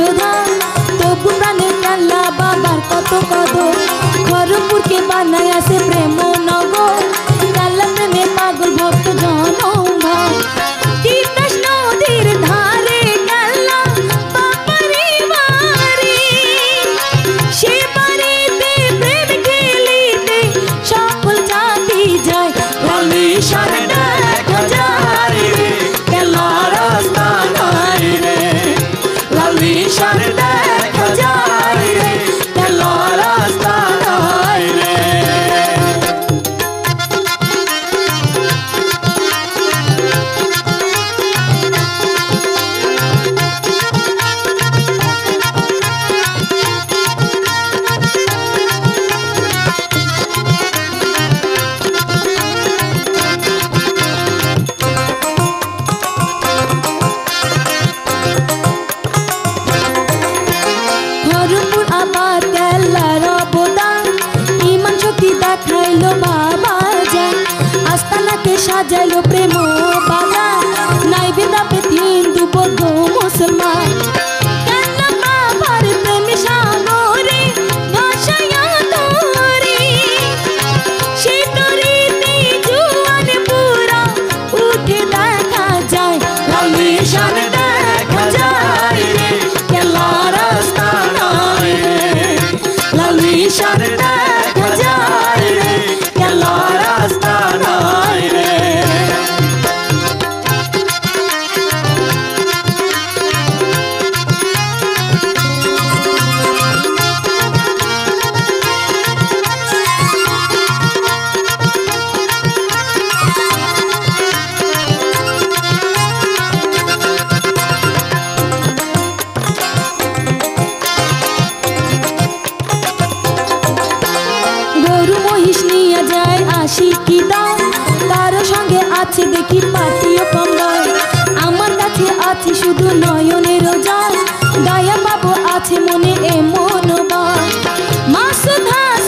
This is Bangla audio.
সুধা তবু প্রাণে কাল্লা বাবার কত কদর। খরমপুরকে বানায় আসে প্রেম আমাকে সাজাইলো প্রেম বাবা ইশারাটা কি দাও তার সঙ্গে আছে দেখি পাটিও কম নয় আমার কাছে আছি শুধু নয়নের যায় গায়া বাবু আছে মনে এমন বা মাসুধার